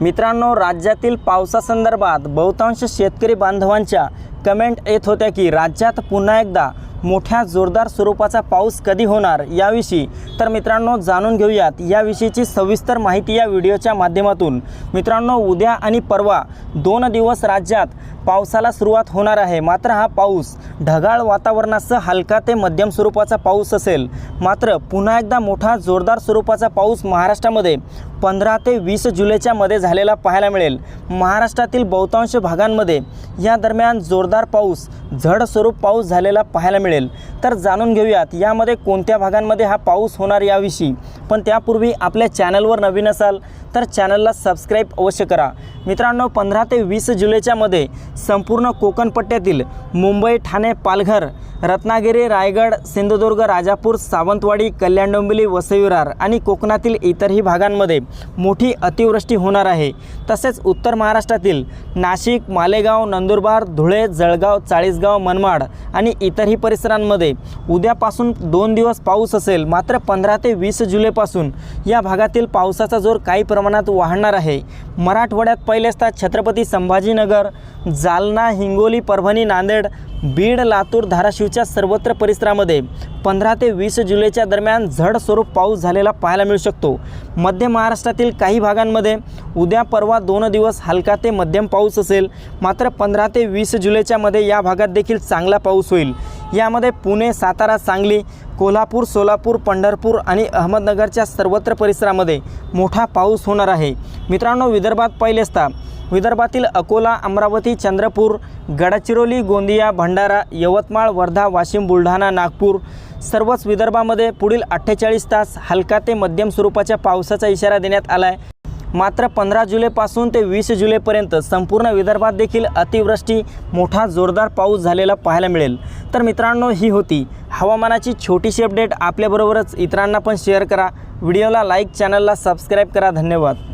मित्रांनो राज्यातील पावसासंदर्भात बहुतांश शेतकरी बांधवांच्या कमेंट येत होत्या की राज्यात पुन्हा एकदा मोठ्या जोरदार स्वरूपाचा पाऊस कधी होणार याविषयी. तर मित्रांनो जाणून घेऊयात. याविषयीची सविस्तर माहिती या व्हिडिओच्या माध्यमातून. मित्रांनो उद्या आणि परवा दोन दिवस राज्यात पावसाला सुरुवात होणार आहे. मात्र हा पाऊस ढगाळ वातावरणासह हलका ते मध्यम स्वरूपाचा पाऊस असेल. मात्र पुन्हा एकदा मोठा जोरदार स्वरूपाचा पाऊस महाराष्ट्रामध्ये पंधरा ते वीस जुलैच्या मध्ये झालेला पाहायला मिळेल. महाराष्ट्रातील बहुतांश भागांमध्ये या दरम्यान जोरदार पाऊस झड स्वरूप पाऊस झालेला पाहायला मिळेल. तर जाणून घेऊयात यामध्ये कोणत्या भागांमध्ये हा पाऊस होणार याविषयी? पण त्यापूर्वी आपल्या चॅनलवर नवीन असाल तर चॅनलला सबस्क्राईब अवश्य करा. मित्रांनो पंधरा ते वीस जुलैच्या मध्ये संपूर्ण कोकणपट्ट्यातील मुंबई ठाणे पालघर रत्नागिरी रायगड सिंधुदुर्ग राजापूर सावंतवाडी कल्याण डोंबिवली वसई आणि कोकणातील इतरही भागांमध्ये मोठी अतिवृष्टी होणार आहे. तसेच उत्तर महाराष्ट्रातील नाशिक मालेगाव नंदुरबार धुळे जळगाव चाळीसगाव मनमाड आणि इतरही परिसरांमध्ये उद्यापासून दोन दिवस पाऊस असेल मात्र पंधरा ते वीस जुलैपासून या भागातील पावसाचा जोर काही प्रमाणात वाढणार आहे. मराठवाड्यात पहिलेच असतात छत्रपती संभाजीनगर जालना हिंगोली परभणी नांदेड बीड लातूर धाराशिवच्या सर्वत्र परिसरामध्ये पंधरा ते वीस जुलैच्या दरम्यान झड स्वरूप पाऊस झालेला पाहायला मिळू शकतो. मध्य महाराष्ट्रातील काही भागांमध्ये उद्या परवा दोन दिवस हलका ते मध्यम पाऊस असेल. मात्र पंधरा ते वीस जुलैच्या मध्ये या भागात देखील चांगला पाऊस होईल. यामध्ये पुणे सातारा सांगली कोल्हापूर सोलापूर पंढरपूर आणि अहमदनगरच्या सर्वत्र परिसरामध्ये मोठा पाऊस होणार आहे. मित्रांनो विदर्भात पाहिले असता विदर्भातील अकोला अमरावती चंद्रपूर गडचिरोली गोंदिया भंडारा यवतमाळ वर्धा वाशिम बुलढाणा नागपूर सर्वच विदर्भामध्ये पुढील अठ्ठेचाळीस तास हलका ते मध्यम स्वरूपाच्या पावसाचा इशारा देण्यात आला आहे मात्र पंधरा जुलैपासून ते वीस जुलैपर्यंत संपूर्ण विदर्भात देखील अतिवृष्टी मोठा जोरदार पाऊस झालेला पाहायला मिळेल. तर मित्रांनो ही होती हवामानाची छोटीशी अपडेट. आपल्याबरोबरच इतरांना पण शेअर करा. व्हिडिओला लाईक चॅनलला सबस्क्राईब करा. धन्यवाद.